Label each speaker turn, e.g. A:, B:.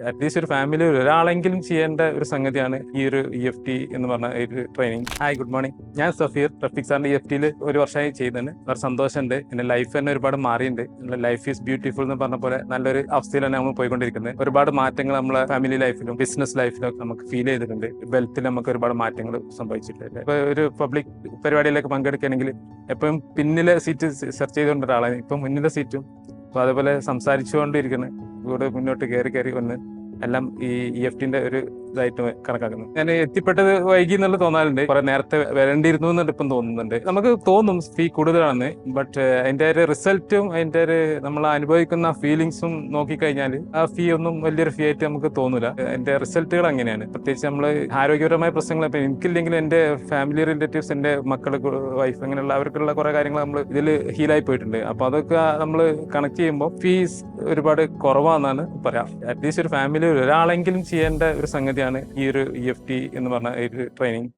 A: At least ഒരു family ഒരാളെങ്കിലും ചെയ്യേണ്ട ഒരു സംഗതിയാണ് ഈ ഒരു ഇ എഫ് ടി എന്ന് പറഞ്ഞ ഒരു ട്രെയിനിങ് ഹായ് ഗുഡ് മോർണിംഗ് ഞാൻ സഫീർ ട്രഫിക് സാറിന്റെ ഇ എഫ് ടിയിൽ ഒരു വർഷമായി ചെയ്യുന്നുണ്ട് വളരെ സന്തോഷമുണ്ട്. എന്റെ ലൈഫ് തന്നെ ഒരുപാട് മാറിയിട്ടുണ്ട്. ലൈഫ് ഈസ് ബ്യൂട്ടിഫുൾ എന്ന് പറഞ്ഞ പോലെ നല്ലൊരു അവസ്ഥയിലാണ് നമ്മൾ പോയിക്കൊണ്ടിരിക്കുന്നത് ഒരുപാട് മാറ്റങ്ങൾ നമ്മളെ ഫാമിലി ലൈഫിലും ബിസിനസ് ലൈഫിലും നമുക്ക് ഫീൽ ചെയ്തിട്ടുണ്ട്. വെൽത്തിൽ നമുക്ക് ഒരുപാട് മാറ്റങ്ങൾ സംഭവിച്ചിട്ടുണ്ട്. ഇപ്പൊ ഒരു പബ്ലിക് പരിപാടിയിലേക്ക് പങ്കെടുക്കുകയാണെങ്കിൽ എപ്പോഴും പിന്നിലെ സീറ്റ് സെർച്ച് ചെയ്തുകൊണ്ട് ഒരാളാണ് ഇപ്പൊ മുന്നിലെ സീറ്റും അപ്പൊ അതേപോലെ സംസാരിച്ചുകൊണ്ടിരിക്കുന്നത് കൂടെ മുന്നോട്ട് കയറി കയറി വന്ന് എല്ലാം ഈ ഇ എഫ് ടിന്റെ ഒരു ഇതായിട്ട് കണക്കാക്കുന്നു. ഞാൻ എത്തിപ്പെട്ടത് വൈകി എന്നുള്ള തോന്നാറുണ്ട് കുറെ നേരത്തെ വരേണ്ടിയിരുന്നു എന്നുള്ള ഇപ്പം തോന്നുന്നുണ്ട്. നമുക്ക് തോന്നും ഫീ കൂടുതലാണെന്ന് ബട്ട് അതിന്റെ ഒരു റിസൾട്ടും അതിന്റെ ഒരു നമ്മൾ അനുഭവിക്കുന്ന ഫീലിങ്സും നോക്കിക്കഴിഞ്ഞാൽ ആ ഫീ ഒന്നും വലിയൊരു ഫീ ആയിട്ട് നമുക്ക് തോന്നില്ല അതിന്റെ റിസൾട്ടുകൾ അങ്ങനെയാണ്. പ്രത്യേകിച്ച് നമ്മൾ ആരോഗ്യപരമായ പ്രശ്നങ്ങൾ ഇപ്പം എനിക്കില്ലെങ്കിൽ എന്റെ ഫാമിലി റിലേറ്റീവ്സ് എന്റെ മക്കൾ വൈഫ് അങ്ങനെയുള്ള അവർക്കുള്ള കുറെ കാര്യങ്ങൾ നമ്മൾ ഇതിൽ ഹീലായി പോയിട്ടുണ്ട്. അപ്പൊ അതൊക്കെ നമ്മൾ കണക്ട് ചെയ്യുമ്പോൾ ഫീസ് ഒരുപാട് കുറവാണെന്നാണ് പറയാം. അറ്റ്ലീസ്റ്റ് ഒരു ഫാമിലി ഒരാളെങ്കിലും ചെയ്യേണ്ട ഒരു സംഗതിയാണ് ഈ ഒരു ഇ എഫ് ടി എന്ന് പറഞ്ഞ ഒരു ട്രെയിനിങ്